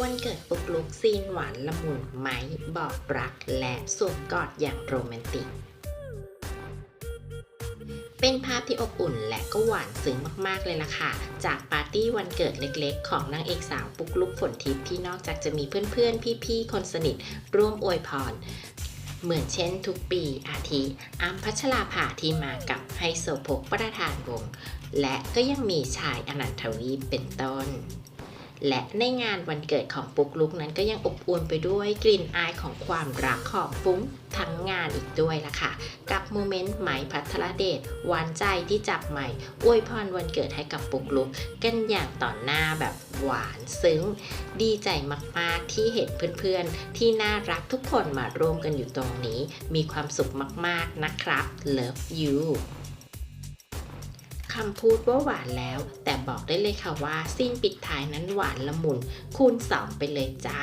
วันเกิดปุกลุกซีนหวานละมุนไหมบอกรักและสวมกอดอย่างโรแมนติก เป็นภาพที่อบอุ่นและก็หวานซึ้งมากๆเลยล่ะค่ะ จากปาร์ตี้วันเกิดเล็กๆ ของนางเอกสาวปุกลุกฝนทิพย์ที่นอกจากจะมีเพื่อนๆ พี่ๆ คนสนิท ร่วมอวยพร เหมือนเช่นทุกปีอาทิอัมพัชราภาที่มากับไฮโซโพกประธานวง และก็ยังมีชายอนันทวีปเป็นต้น และในงานวันเกิดของปุกลุกนั้นก็ยังอบอวลไปด้วยกลิ่นอายของความรักของฟุ้งทั้งงานอีกด้วยล่ะค่ะ กับโมเมนต์ไหมพัทรเดชหวานใจที่จับใหม่อวยพรวันเกิดให้กับปุกลุก กันอย่างต่อหน้าแบบหวานซึ้ง ดีใจมากๆที่เห็นเพื่อนๆ ที่น่ารักทุกคนมาร่วมกันอยู่ตรงนี้ มีความสุขมากๆนะครับ Love you คำพูดว่าหวานแล้วแต่ บอกได้เลยค่ะว่าซีนปิดท้ายนั้นหวานละมุนคูณสองไปเลยจ้า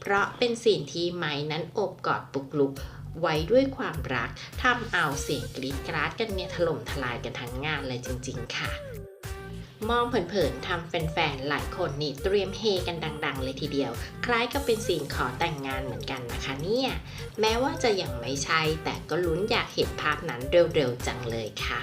เพราะเป็นซีนที่ไม้นั้นโอบกอดปุกลุกไว้ด้วยความรักทำเอาเสียงกรี๊ดกราดกันเนี่ยถล่มทลายกันทั้งงานเลยจริง ๆ ค่ะมองเผินๆทำแฟนๆ หลายคนนี่เตรียมเฮกันดัง ๆ เลยทีเดียว คล้ายกับเป็นซีนขอแต่งงานเหมือนกันนะคะเนี่ย แม้ว่าจะยังไม่ใช่ แต่ก็ลุ้นอยากเห็นภาพนั้นเร็วๆ จังเลยค่ะ